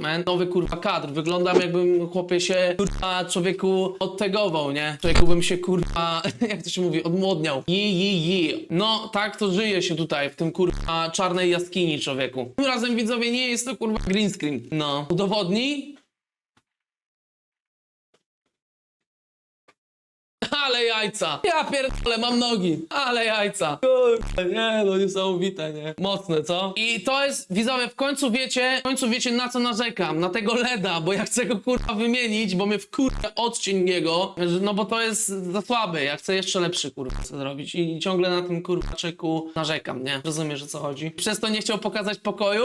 man. Nowy kurwa kadr. Wyglądam jakbym chłopie się kurwa człowieku odtegował, nie? Człowieku bym się kurwa, jak to się mówi, odmłodniał. Ji, ji, ji. No, tak to żyje się tutaj, w tym kurwa czarnej jaskini człowieku. Tym razem widzowie nie jest to kurwa green screen. No. Udowodnij? Ale jajca! Ja pierdolę, mam nogi! Ale jajca! Kurwa, nie, no niesamowite, nie? Mocne, co? I to jest, widzowie, w końcu wiecie, w końcu wiecie na co narzekam, na tego LEDa, bo ja chcę go kurwa wymienić, bo mnie wkurwa odcień jego, no bo to jest za słaby, ja chcę jeszcze lepszy kurwa chcę zrobić i ciągle na tym kurwa czeku narzekam, nie? Rozumiesz o co chodzi? Przez to nie chciał pokazać pokoju?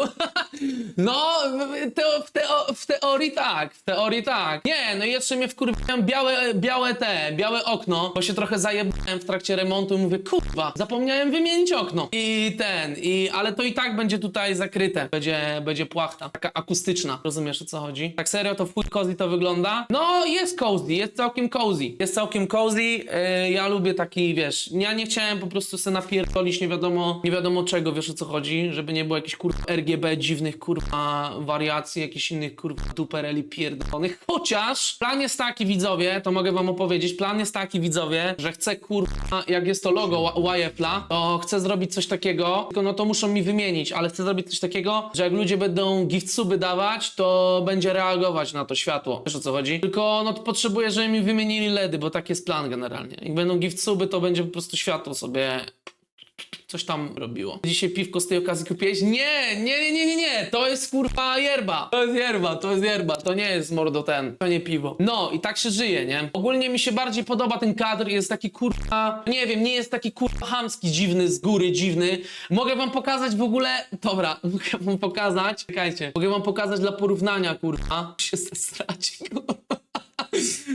no, w, w, w teorii tak, w teorii tak. Nie, no i jeszcze mnie wkurwiają białe, białe te, białe okno, bo się trochę zajebałem w trakcie remontu i mówię, kurwa, zapomniałem wymienić okno. I ten, i, ale to i tak będzie tutaj zakryte, będzie, będzie płachta, taka akustyczna, rozumiesz o co chodzi? Tak serio, to w chuj cozy to wygląda? No, jest cozy, jest całkiem cozy, jest całkiem cozy, yy, ja lubię taki, wiesz, ja nie chciałem po prostu sobie napierdolić nie wiadomo, nie wiadomo czego, wiesz o co chodzi, żeby nie było jakichś kurwa RGB dziwnych kurwa wariacji, jakichś innych kurwa dupereli pierdolonych, chociaż plan jest taki widzowie, to mogę wam opowiedzieć, plan jest taki widzowie, że chcę kurwa, jak jest to logo YFLA, to chcę zrobić coś takiego, tylko no to muszą mi wymienić, ale chcę zrobić coś takiego, że jak ludzie będą gift suby dawać, to będzie reagować na to światło, wiesz o co chodzi? Tylko no to potrzebuję, żeby mi wymienili LEDy, bo tak jest plan generalnie. Jak będą gift suby, to będzie po prostu światło sobie coś tam robiło. Dzisiaj piwko z tej okazji kupiłeś? Nie, nie, nie, nie, nie, nie, to jest kurwa yerba. To jest yerba, to jest yerba, to nie jest mordo ten, to nie piwo. No i tak się żyje, nie? Ogólnie mi się bardziej podoba ten kadr, jest taki kurwa, nie wiem, nie jest taki kurwa chamski, dziwny, z góry dziwny. Mogę wam pokazać w ogóle, dobra, mogę wam pokazać, czekajcie, mogę wam pokazać dla porównania, kurwa. Się straci, kurwa.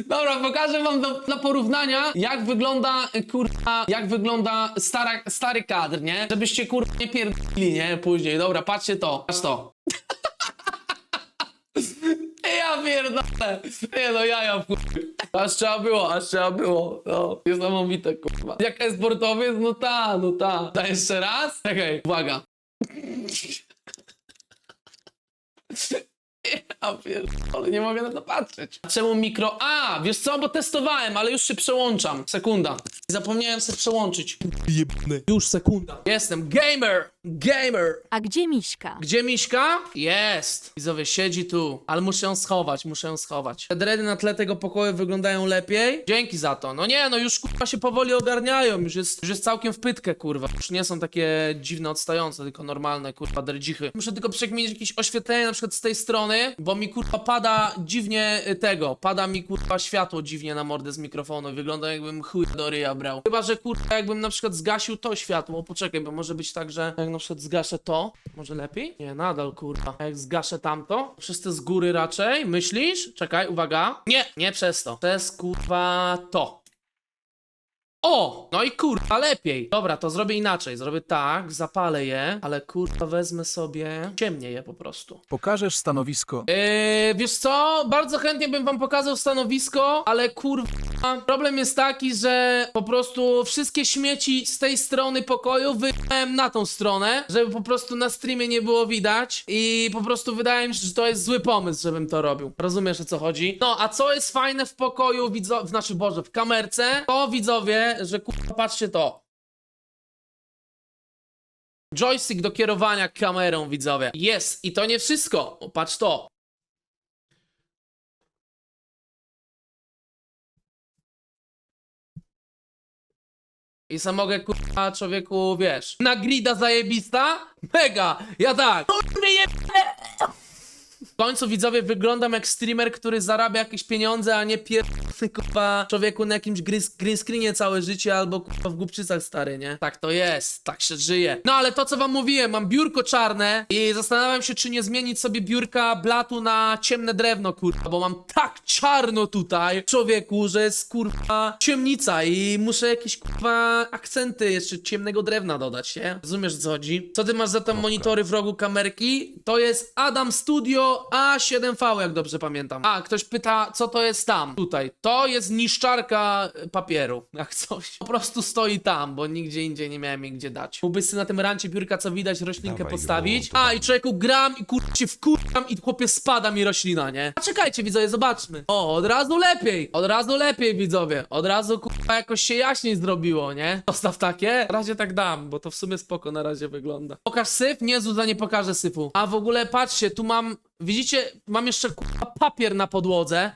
Dobra, pokażę wam do, dla porównania, jak wygląda, y, kurwa, jak wygląda stara, stary kadr, nie? Żebyście, kurwa, nie pierdolili, nie? Później, dobra, patrzcie to, patrz to. Ja pierdolę. Nie no, jaja w kurwa. Aż trzeba było, aż trzeba było. No, niesamowite, kurwa. Jak e-sportowiec, no ta, no ta. Da jeszcze raz? Czekaj, uwaga. Ja pierdolę, nie mogę na to patrzeć. A Czemu mikro... A, wiesz co, bo testowałem, ale już się przełączam. Sekunda. Zapomniałem się przełączyć. Jebny. Już sekunda. Jestem gamer! Gamer! A gdzie Miśka? Gdzie Miśka? Jest! Widzowie, siedzi tu. Ale muszę ją schować, muszę ją schować. Te dredy na tle tego pokoju wyglądają lepiej. Dzięki za to. No nie, no już kurwa się powoli ogarniają. Już jest, już jest całkiem w pytkę, kurwa. Już nie są takie dziwne, odstające, tylko normalne, kurwa, dredzichy. Muszę tylko przekminić jakieś oświetlenie na przykład z tej strony, bo mi kurwa pada dziwnie y, tego. Pada mi kurwa światło dziwnie na mordę z mikrofonu. Wygląda jakbym chuj do ryja brał. Chyba, że kurwa jakbym na przykład zgasił to światło. Poczekaj, bo może być tak, że jak na przykład zgaszę to, może lepiej? Nie, nadal kurwa. A jak zgaszę tamto? Te z góry raczej? Myślisz? Czekaj, uwaga. Nie, nie przez to. Przez kurwa to. O! No i kurwa, lepiej. Dobra, to zrobię inaczej. Zrobię tak, zapalę je, ale kurwa wezmę sobie, ciemnię je po prostu. Pokażesz stanowisko. Yy, wiesz co? Bardzo chętnie bym wam pokazał stanowisko, ale kurwa, problem jest taki, że po prostu wszystkie śmieci z tej strony pokoju wyjechałem na tą stronę, żeby po prostu na streamie nie było widać i po prostu wydaje mi się, że to jest zły pomysł, żebym to robił. Rozumiesz o co chodzi? No, a co jest fajne w pokoju, widzo... znaczy Boże, w kamerce, to widzowie, że kurwa, patrzcie to. Joystick do kierowania kamerą, widzowie. Jest i to nie wszystko. Patrz to. I sam mogę, kurwa, człowieku, wiesz, na grida zajebista? Mega! Ja tak! Kurwa, jebane! W końcu widzowie wyglądam jak streamer, który zarabia jakieś pieniądze, a nie pierdolony kurwa człowieku na jakimś green, green screenie całe życie albo kurwa w głupczycach stary, nie? Tak to jest, tak się żyje. No ale to co wam mówiłem, mam biurko czarne i zastanawiam się czy nie zmienić sobie biurka blatu na ciemne drewno kurwa, bo mam tak czarno tutaj człowieku, że jest kurwa ciemnica i muszę jakieś kurwa akcenty jeszcze ciemnego drewna dodać, nie? Rozumiesz co chodzi? Co ty masz za tam monitory w rogu kamerki? To jest Adam Studio A7V, jak dobrze pamiętam. A, ktoś pyta, co to jest tam, tutaj. To jest niszczarka papieru, jak coś. Po prostu stoi tam, bo nigdzie indziej nie miałem jej gdzie dać. Mógłbyś sobie na tym rancie biurka, co widać, roślinkę Dawaj, postawić. A, i człowieku gram i kurczę się wkurwam i chłopie spada mi roślina, nie? A czekajcie widzowie, zobaczmy. O, od razu lepiej, od razu lepiej widzowie. Od razu kurwa jakoś się jaśniej zrobiło, nie? Postaw takie. Na razie tak dam, bo to w sumie spoko na razie wygląda. Pokaż syf? Nie, Zuza, nie pokażę syfu. A w ogóle patrzcie, tu mam, widzicie, mam jeszcze kurwa papier na podłodze.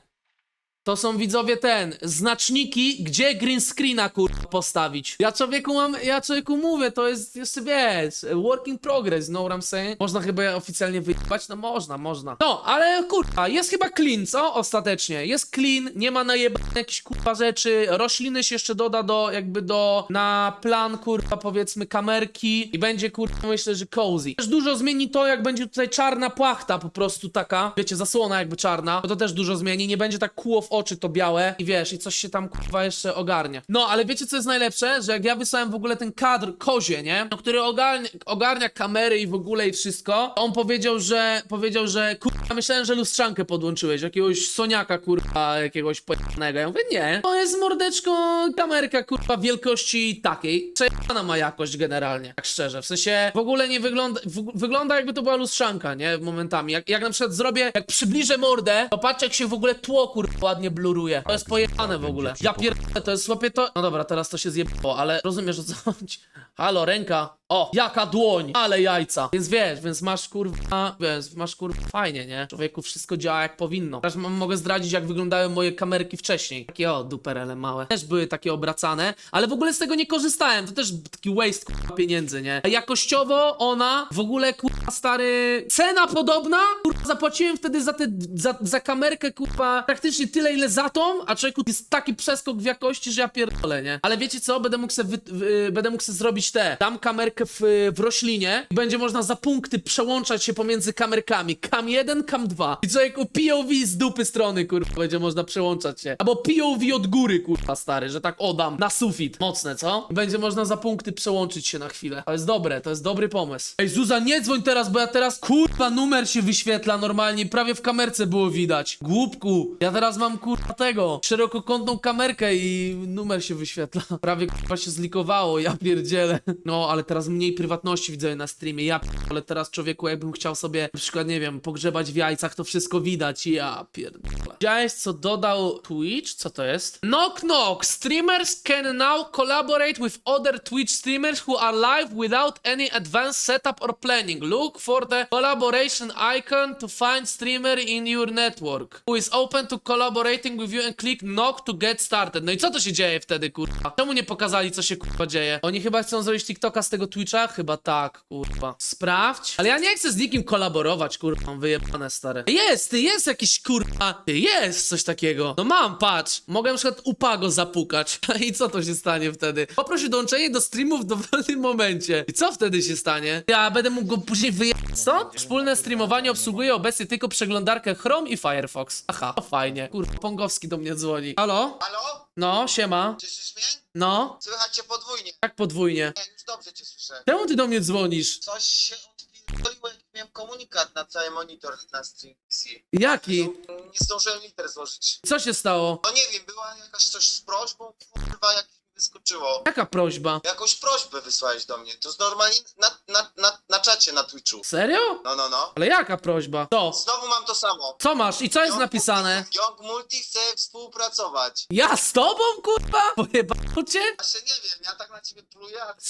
To są widzowie ten, znaczniki, gdzie green screena kurwa postawić. Ja człowieku mam, ja człowieku mówię, to jest jeszcze wiesz, work in progress, know what I'm saying? Można chyba oficjalnie wyjebać? No można, można. No, ale kurwa, jest chyba clean, co? Ostatecznie. Jest clean, nie ma najebane jakieś kurwa rzeczy, rośliny się jeszcze doda do, jakby do, na plan kurwa powiedzmy kamerki i będzie kurwa myślę, że cozy. Też dużo zmieni to, jak będzie tutaj czarna płachta po prostu taka, wiecie, zasłona jakby czarna, bo to też dużo zmieni, nie będzie tak kłuło w oczy to białe i wiesz, i coś się tam kurwa jeszcze ogarnia. No, ale wiecie co jest najlepsze? Że jak ja wysłałem w ogóle ten kadr kozie, nie? No, który ogarnia, ogarnia kamery i w ogóle i wszystko, on powiedział, że powiedział, że kurwa, myślałem, że lustrzankę podłączyłeś, jakiegoś soniaka kurwa, jakiegoś pojebanego. Ja mówię, nie, to jest mordeczko kamerka kurwa wielkości takiej. Przejebana ma jakość generalnie, tak szczerze. W sensie w ogóle nie wygląda, w, wygląda jakby to była lustrzanka, nie? Momentami. Jak, jak na przykład zrobię, jak przybliżę mordę, to patrz jak się w ogóle tło kurwa ładnie bluruje. To jest pojebane w ogóle. Ja pierdolę, to jest słopie to... No dobra, teraz to się zjebało, ale rozumiesz o co chodzi. Halo, ręka. O, jaka dłoń, ale jajca. Więc wiesz, więc masz kurwa, więc masz kurwa fajnie, nie? Człowieku wszystko działa jak powinno. Teraz mogę zdradzić jak wyglądały moje kamerki wcześniej. Takie o, duperele małe. Też były takie obracane, ale w ogóle z tego nie korzystałem. To też taki waste kurwa pieniędzy, nie? Jakościowo ona w ogóle kurwa stary... Cena podobna? Kurwa zapłaciłem wtedy za, te, za, za kamerkę kurwa praktycznie tyle ile za tą, a człowieku jest taki przeskok w jakości, że ja pierdolę, nie? Ale wiecie co? Będę mógł sobie, wy, wy, będę mógł sobie zrobić te. Dam kamerkę w, w roślinie i będzie można za punkty przełączać się pomiędzy kamerkami. Cam 1, cam 2. I człowieku POV z dupy strony, kurwa, będzie można przełączać się. Albo POV od góry, kurwa, stary, że tak odam na sufit. Mocne, co? I będzie można za punkty przełączyć się na chwilę. To jest dobre, to jest dobry pomysł. Ej, Zuza, nie dzwoń teraz, bo ja teraz, kurwa, numer się wyświetla normalnie. Prawie w kamerce było widać. Głupku. Ja teraz mam, kurwa, tego, szerokokątną kamerkę i numer się wyświetla. Prawie, kurwa, się zlikowało, ja pierdzielę. No, ale teraz mniej prywatności widzę na streamie. Ja ale teraz człowieku, jakbym chciał sobie, na przykład, nie wiem, pogrzebać w jajcach, to wszystko widać. Ja pierdolę. Widziałeś, co dodał Twitch? Co to jest? Knock knock! Streamers can now collaborate with other Twitch streamers who are live without any advanced setup or planning. Look for the collaboration icon to find streamer in your network who is open to collaborating with you and click knock to get started. No i co to się dzieje wtedy, kurwa? Czemu nie pokazali, co się kurwa dzieje? Oni chyba chcą zrobić TikToka z tego Twitcha? Chyba tak, kurwa. Sprawdź. Ale ja nie chcę z nikim kolaborować, kurwa. Wyjebane, stare. Jest, ty jest jakiś, kurwa. Ty jest coś takiego. No mam, patrz. Mogę na przykład Upago zapukać. I co to się stanie wtedy? Poproś o dołączenie do streamów w dowolnym momencie. I co wtedy się stanie? Ja będę mógł go później wyjechać stąd? Wspólne streamowanie obsługuje obecnie tylko przeglądarkę Chrome i Firefox. Aha, to fajnie. Kurwa, Pongowski do mnie dzwoni. Halo? Halo? No, siema. Słyszysz mnie? No, Słychać cię podwójnie. jak podwójnie. Nie, już dobrze cię słyszę. Czemu ty do mnie dzwonisz? Coś się odpierdoliło, jak miałem komunikat na cały monitor na stream PC. Jaki? Nie zdążyłem liter złożyć. Co się stało? No nie wiem, była jakaś coś z prośbą, kurwa, jak mi wyskoczyło. Jaka prośba? Jakąś prośbę wysłałeś do mnie. To jest normalnie na, na, na, na czacie na Twitchu. Serio? No, no, no. Ale jaka prośba? To. Znowu mam to samo. Co masz i co jest napisane? Young Multi chce współpracować. Ja z tobą, kurwa? Pojebało cię? Właśnie nie wiem, ja tak na ciebie pluję, a ty.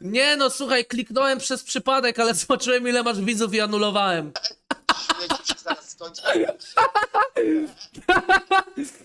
Nie no, słuchaj, kliknąłem przez przypadek, ale zobaczyłem ile masz widzów i anulowałem. Nie, już się zaraz skończy.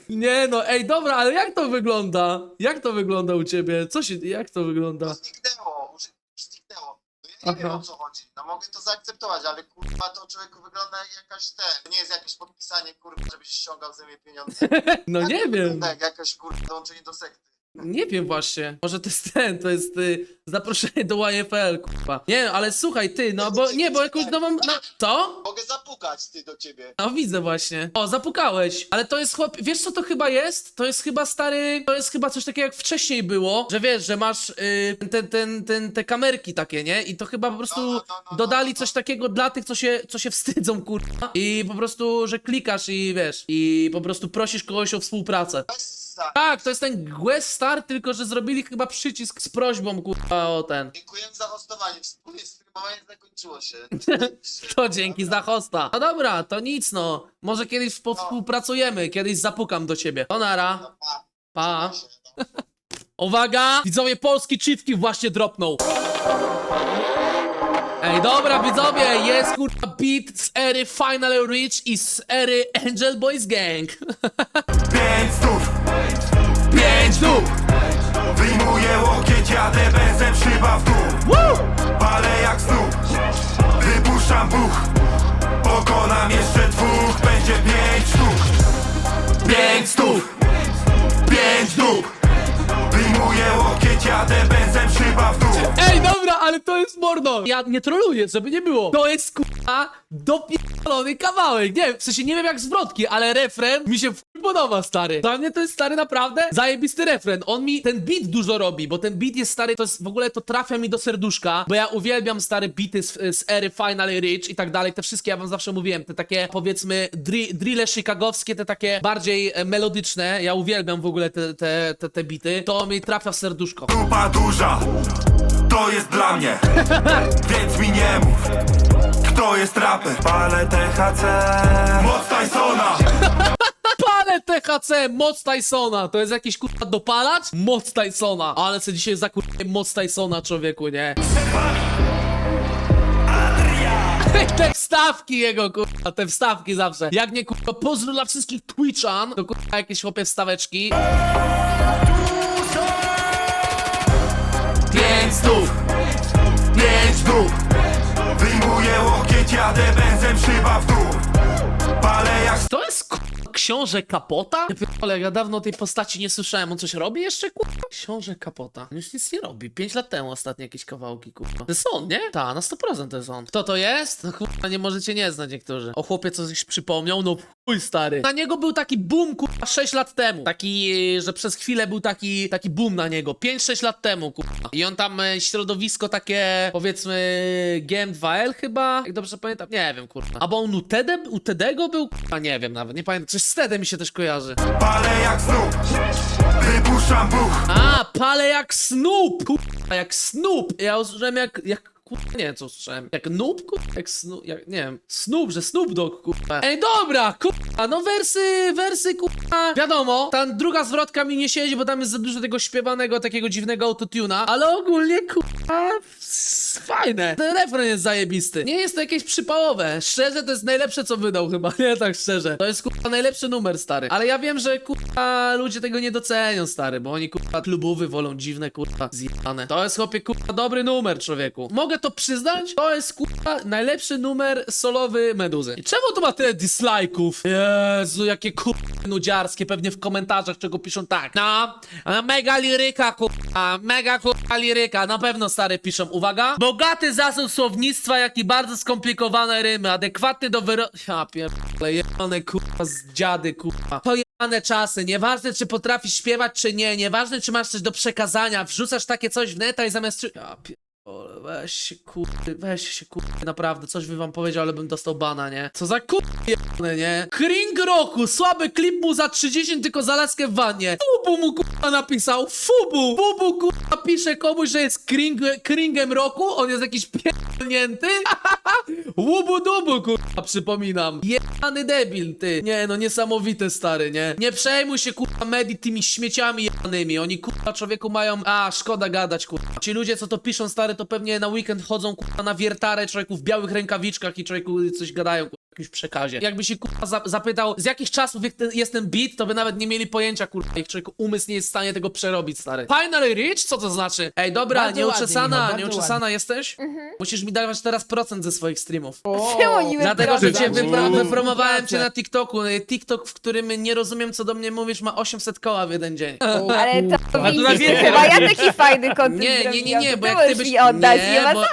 Nie no, ej, dobra, ale jak to wygląda? Jak to wygląda u ciebie? Co się, jak to wygląda? Zniknęło, już już zniknęło. No ja nie wiem Aha. o co chodzi. No mogę to zaakceptować, ale kurwa to człowieku wygląda jak jakaś ten. To nie jest jakieś podpisanie kurwa, żebyś ściągał ze mnie pieniądze. No nie wiem. Tak, jakaś kurwa dołączenie do sekty. Nie wiem właśnie. Może to jest ten, to jest y, zaproszenie do YFL, kurwa. Nie, ale słuchaj, ty, no bo, nie, bo jakąś nową, no, co? Mogę zapukać ty do ciebie. No widzę właśnie. O, zapukałeś. Ale to jest chłop. Wiesz co to chyba jest? To jest chyba stary. To jest chyba coś takiego jak wcześniej było. Że wiesz, że masz y, ten, ten, ten, te kamerki takie, nie? I to chyba po prostu No, no, no, no, dodali no. coś takiego dla tych, co się, co się wstydzą, kurwa. I po prostu, że klikasz i wiesz. I po prostu prosisz kogoś o współpracę. Tak, to jest ten Quest Star, tylko że zrobili chyba przycisk z prośbą, kurwa, o ten. Dziękuję za hostowanie. Wspólnie streamowanie zakończyło się. To dzięki za hosta. No dobra, to nic no. Może kiedyś współpracujemy, kiedyś zapukam do ciebie. To nara. No, pa. No. Uwaga! Widzowie, polski chiefki właśnie dropnął. Ej, dobra, widzowie, jest kurwa beat z ery Final Reach i z ery Angel Boys Gang. Pięć dół! wyjmuję łokieć, jadę benzem, szyba w dół. Palę jak snów, wypuszczam buch. Pokonam jeszcze dwóch, będzie pięć sztuk. Pięć stów, pięć dób Wyjmuję łokieć, jadę benzem, szyba w dół Ej, dobra, ale to jest mordo. Ja nie troluję, żeby nie było. To jest kurwa dopierdolony kawałek. Nie, w sensie nie wiem jak zwrotki, ale refren mi się w podoba, stary. Dla mnie to jest stary naprawdę zajebisty refren. On mi ten beat dużo robi, bo ten beat jest stary, to jest w ogóle to trafia mi do serduszka, bo ja uwielbiam stare beaty z, z ery Final Rich i tak dalej. Te wszystkie ja wam zawsze mówiłem, te takie powiedzmy dri, drille chicagowskie, te takie bardziej e, melodyczne. Ja uwielbiam w ogóle te, te, te, te beaty. To mi trafia w serduszko. Grupa duża, to jest dla mnie Więc mi nie mów, kto jest raper Palę THC, moc Tysona Palę THC, moc Tysona. To jest jakiś kurwa dopalacz? Moc Tysona. Ale co dzisiaj za kurwa moc Tysona, człowieku, nie? Te wstawki jego, kurwa, te wstawki zawsze. Jak nie, kurwa, pozdro dla wszystkich Twitchan, to kurwa jakieś chłopie wstaweczki. Pięć stów, pięć dób Wyjmuję łokieć, jadę benzem, szyba w dół Palę jak To jest kurwa książę Kapota? Ja pierdolę, ja dawno o tej postaci nie słyszałem. On coś robi jeszcze, kurwa? Książę Kapota. On już nic nie robi. Pięć lat temu ostatnie jakieś kawałki, kurwa. To jest on, nie? Ta, na 100% to jest on. Kto to jest? No kurwa, nie możecie nie znać niektórzy. O chłopie coś przypomniał? No chuj stary. Na niego był taki boom, kurwa, 6 lat temu. Taki, e, że przez chwilę był taki, taki boom na niego. 5-6 lat temu, kurwa. I on tam e, środowisko takie, powiedzmy, GM2L chyba? Jak dobrze pamiętam? Nie wiem, kurwa. Albo on u, Tede, u Tedego był? Kurwa, nie wiem nawet, nie pamiętam. Coś z Tedem mi się też kojarzy. palę jak snów Wypuszczam buch A, palę jak Snoop! Kurwa, jak Snoop! Ja usłyszałem jak, jak kurwa, nie co usłyszałem. Jak Noob, kurwa? Jak Snoop, jak, nie wiem. Snoop, że Snoop Dogg, kurwa. Ej, dobra, kurwa, no wersy, wersy, kurwa. Wiadomo, ta druga zwrotka mi nie siedzi, bo tam jest za dużo tego śpiewanego, takiego dziwnego autotuna, ale ogólnie, kurwa, fajne. Ten refren jest zajebisty. Nie jest to jakieś przypałowe. Szczerze, to jest najlepsze, co wydał chyba. Nie tak szczerze. To jest, kurwa, najlepszy numer, stary. Ale ja wiem, że, kurwa, ludzie tego nie docenią, stary, bo oni, kurwa, klubówy wolą dziwne, kurwa, zjebane. To jest, chłopie, kurwa, dobry numer, człowieku. Mogę to przyznać? To jest, kurwa, najlepszy numer solowy Meduzy. I czemu to ma tyle dislike'ów? Jezu, jakie, kurwa, nudziarskie, pewnie w komentarzach, czego piszą tak. No, a mega liryka, kurwa, mega, kurwa, liryka. Na pewno, stary, piszą, uwaga. Bogaty zasób słownictwa, jak i bardzo skomplikowane rymy, adekwatny do wyro... Ja pierdolę, jebane, kurwa, z dziady, kurwa. To jebane czasy, nieważne, czy potrafisz śpiewać, czy nie, nieważne, czy masz coś do przekazania, wrzucasz takie coś w neta i zamiast... Ja Weź się kurde, weź się kurde, naprawdę, coś by wam powiedział, ale bym dostał bana, nie? Co za kurde, nie? Kring roku, słaby klip mu za 30, tylko za laskę w wannie. Fubu mu kurwa napisał, Fubu! Fubu kurwa pisze komuś, że jest kring, kringem roku, on jest jakiś pierdolnięty? Łubu dubu kurwa, przypominam. Jebany debil, ty. Nie no, niesamowite stary, nie? Nie przejmuj się kurwa medi tymi śmieciami oni kurwa człowieku mają... A, szkoda gadać kurwa. Ci ludzie, co to piszą stary, to pewnie na weekend chodzą kurwa na wiertarę człowieku w białych rękawiczkach i człowieku coś gadają kurwa. Jakimś przekazie. Jakby się kurwa za zapytał, z jakich czasów jest ten, beat, to by nawet nie mieli pojęcia, kurwa, ich człowiek umysł nie jest w stanie tego przerobić, stary. Finally rich? Co to znaczy? Ej, dobra, Bardzo ładnie, nieuczesana, Michał, bardzo nieuczesana jesteś? Musisz mi dawać teraz procent ze swoich streamów. Niby Dlatego, że cię wypro wypromowałem cię na TikToku. TikTok, w którym nie rozumiem, co do mnie mówisz, ma 800 koła w jeden dzień. Ale to A to na widzisz, chyba ja taki fajny kontent Nie, nie, nie, nie, bo jak ty byś... oddać, nie, ma bo,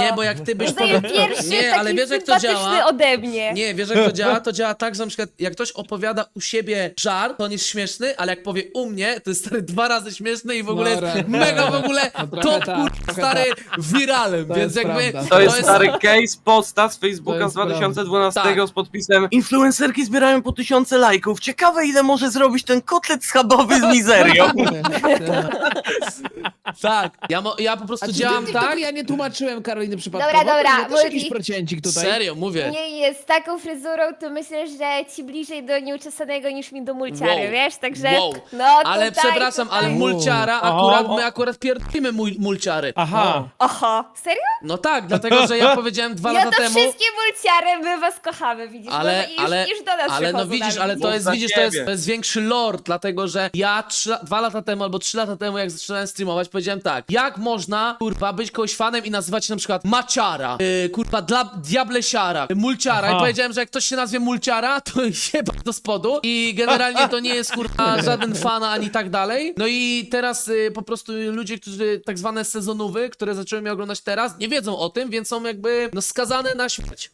nie, bo jak ty byś... Powie- Nie, ale wiesz jak to działa? ode mnie. Nie, wiesz jak to działa? To działa tak, że na przykład jak ktoś opowiada u siebie żart, to on jest śmieszny, ale jak powie u mnie, to jest stary dwa razy śmieszny i w ogóle jest Dobra. mega w ogóle No trochę top tak, kur... trochę stary tak. wiralem, To więc jest jakby... prawda. To jest stary case posta z Facebooka jest z 2012 prawda. z podpisem Influencerki zbierają po tysiące lajków. Ciekawe ile może zrobić ten kotlet schabowy z mizerią. Tak, ja, mo- ja po prostu A czy działam ty, tak... Ja nie tłumaczyłem Karoliny przypadkowo. Dobra, dobra, to jest jakiś Multi. procencik tutaj. Serio, mówię. Nie jest z taką fryzurą, to myślę, że ci bliżej do nieuczesanego niż mi do mulciary, Wow. wiesz? Także. Wow. No, Ale tutaj, przepraszam, tutaj. ale mulciara akurat, my akurat pierdolimy mul- mulciary. Aha. Oho, serio? No tak, dlatego że ja powiedziałem dwa Ja lata to temu... wszystkie mulciary, my was kochamy, widzisz? Ale, już, ale, już do nas ale no przychodzą widzisz, nawet, ale to widzisz? jest, Za widzisz, to jest, ciebie. to jest większy lore, dlatego że ja trzy, dwa lata temu albo trzy lata temu, jak zaczynałem streamować, powiedziałem tak, jak można, kurwa, być kogoś fanem i nazywać się na przykład Maciara, yy, kurwa, dla, Diablesiara, yy, Mulciara Aha. i powiedziałem, że jak ktoś się nazwie Mulciara, to jeba do spodu i generalnie to nie jest, kurwa, żaden fana ani tak dalej. No i teraz y, po prostu ludzie, którzy tak zwane sezonówy, które zaczęły mnie oglądać teraz, nie wiedzą o tym, więc są jakby, no, skazane na śmierć.